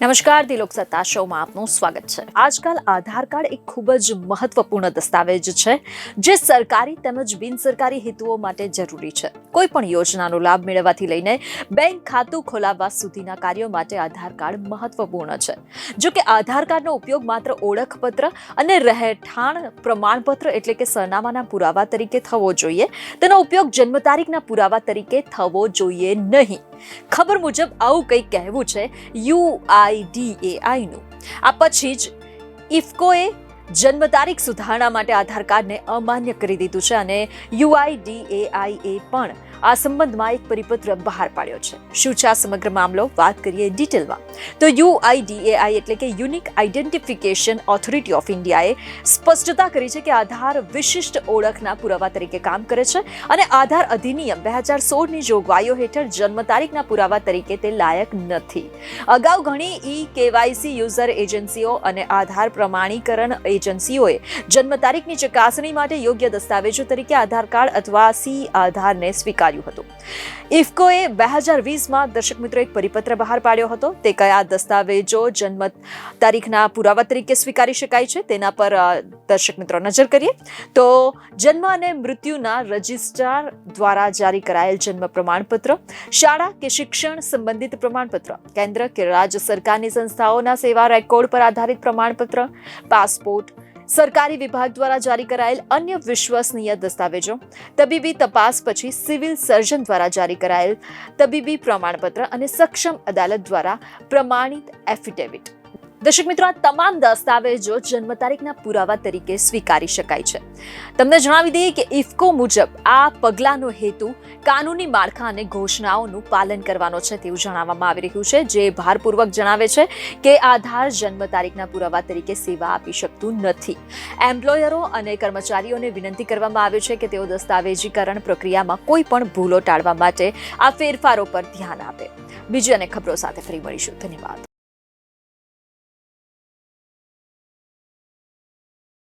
નમસ્કાર, દિલોક સત્તા શોમાં આપનું સ્વાગત છે. આજકાલ આધાર કાર્ડ એક ખૂબ જ મહત્વપૂર્ણ દસ્તાવેજ છે, જે સરકારી તેમજ બિનસરકારી હેતુઓ માટે જરૂરી છે. કોઈ પણ યોજનાનો લાભ મેળવવાથી લઈને બેંક ખાતું ખોલાવવા સુધીના કાર્યો માટે આધાર કાર્ડ મહત્વપૂર્ણ છે. જો કે આધાર કાર્ડનો ઉપયોગ માત્ર ઓળખપત્ર અને રહેઠાણ પ્રમાણપત્ર એટલે કે સરનામાના પુરાવા તરીકે થવો જોઈએ. તેનો ઉપયોગ જન્મ તારીખના પુરાવા તરીકે થવો જોઈએ નહીં. ખબર મુજબ આવું કંઈક કહેવું છે યુઆઈડીએઆઈનું. આ પછી જ ઇફકોએ જન્મ તારીખ સુધારણા માટે આધાર કાર્ડને અમાન્ય કરી દીધું છે અને યુઆઈડીએઆઈએ પણ આ સંબંધમાં એક પરિપત્ર બહાર પાડ્યો છે. શું છે આ સમગ્ર મામલો? વાત કરીએ ડિટેલમાં. તો યુઆઈડીએઆઈ એટલે કે યુનિક આઇડેન્ટિફિકેશન ઓથોરિટી ઓફ ઇન્ડિયાએ સ્પષ્ટતા કરી છે કે આધાર વિશિષ્ટ ઓળખના પુરાવા તરીકે કામ કરે છે અને આધાર અધિનિયમ બે હજાર સોળની જોગવાઈઓ હેઠળ જન્મ તારીખના પુરાવા તરીકે તે લાયક નથી. અગાઉ ઘણી ઈ કેવાયસી યુઝર એજન્સીઓ અને આધાર પ્રમાણીકરણ એજન્સીઓએ જન્મ તારીખની ચકાસણી માટે યોગ્ય દસ્તાવેજો તરીકે આધાર કાર્ડ અથવા સી આધારને સ્વીકાર્યું હતું. ઇફકોએ બે હજાર વીસમાં દર્શક મિત્રો એક પરિપત્ર બહાર પાડ્યો હતો. તે કયા દસ્તાવેજો જન્મ તારીખના પુરાવા તરીકે સ્વીકારી શકાય છે તેના પર દર્શક મિત્રો નજર કરીએ. તો જન્મ અને મૃત્યુના રજિસ્ટ્રાર દ્વારા જારી કરાયેલ જન્મ પ્રમાણપત્ર, શાળા કે શિક્ષણ સંબંધિત પ્રમાણપત્ર, કેન્દ્ર કે રાજ્ય સરકારની સંસ્થાઓના સેવા રેકોર્ડ પર આધારિત પ્રમાણપત્ર, પાસપોર્ટ સરકારી વિભાગ દ્વારા જારી કરાયેલ અન્ય વિશ્વસનીય દસ્તાવેજો, તબીબી તપાસ પછી સિવિલ સર્જન દ્વારા જારી કરાયેલ તબીબી પ્રમાણપત્ર અને સક્ષમ અદાલત દ્વારા પ્રમાણિત એફિડેવિટ દર્શક મિત્રો, આ તમામ દસ્તાવેજો જન્મ તારીખના પુરાવા તરીકે સ્વીકારી શકાય છે. તમને જણાવી દઈએ કે ઇફકો મુજબ આ પગલાંનો હેતુ કાનૂની માળખા અને ઘોષણાઓનું પાલન કરવાનો છે તેવું જણાવવામાં આવી રહ્યું છે, જે ભારપૂર્વક જણાવે છે કે આધાર જન્મ તારીખના પુરાવા તરીકે સેવા આપી શકતું નથી. એમ્પ્લોયરો અને કર્મચારીઓને વિનંતી કરવામાં આવે છે કે તેઓ દસ્તાવેજીકરણ પ્રક્રિયામાં કોઈ પણ ભૂલો ટાળવા માટે આ ફેરફારો પર ધ્યાન આપે. બીજી અને ખબરો સાથે ફરી મળીશું. ધન્યવાદ.